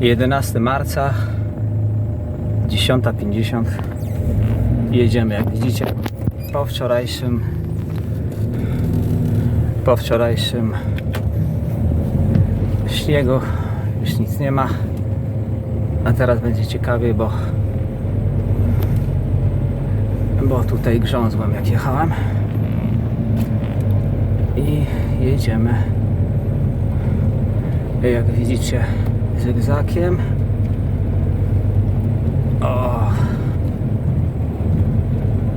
11 marca 10.50 jedziemy jak widzicie po wczorajszym po wczorajszym śniegu. Już nic nie ma. A teraz będzie ciekawie bo bo tutaj grzązłem jak jechałem. I jedziemy. Jak widzicie zygzakiem. O.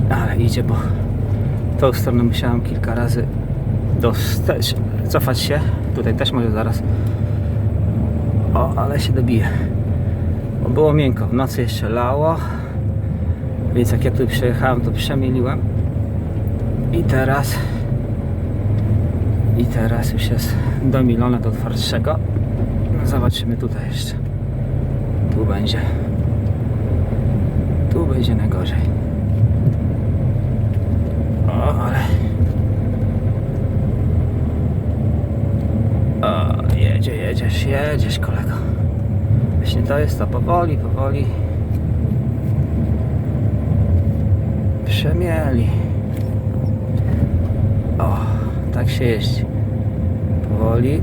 Ale idzie bo tą stronę musiałem kilka razy dostać, cofać się. Tutaj też może zaraz. O ale się dobije. Bo było miękko. W nocy jeszcze lało. Więc jak ja tu przejechałem to przemieliłem i teraz i teraz już jest domilone do twardszego zobaczymy tutaj jeszcze. Tu będzie. Tu będzie najgorzej. O ale o jedzie jedziesz jedziesz kolego. Właśnie to jest to. Powoli powoli. Przemieli. O tak się jeździ. Powoli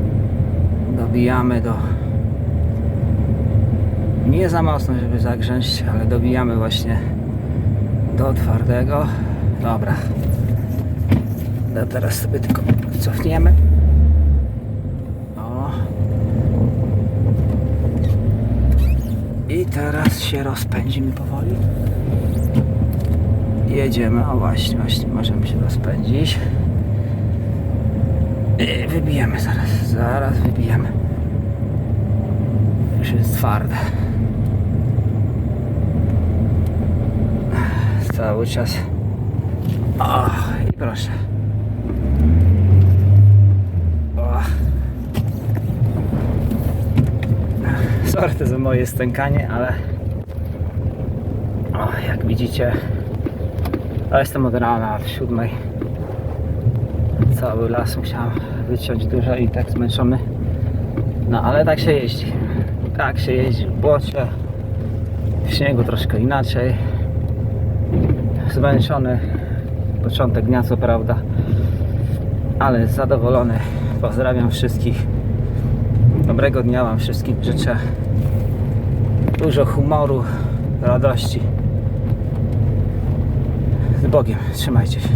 dobijamy do nie za mocno żeby zagrzęść ale dobijamy właśnie do twardego. Dobra. To teraz sobie tylko cofniemy. O. I teraz się rozpędzimy powoli. Jedziemy. O właśnie właśnie możemy się rozpędzić. I wybijemy zaraz, zaraz wybijemy. Już jest twarde. Cały czas. O, i proszę. O. Sorry za moje stękanie, ale jak widzicie, jestem od rana, od siódmej cały las musiałem wyciąć dużo i tak zmęczony. No ale tak się jeździ. Tak się jeździ w błocie. W śniegu troszkę inaczej. Zmęczony. Początek dnia co prawda. Ale zadowolony. Pozdrawiam wszystkich. Dobrego dnia Wam wszystkim życzę. Dużo humoru, radości. Z Bogiem. Trzymajcie się.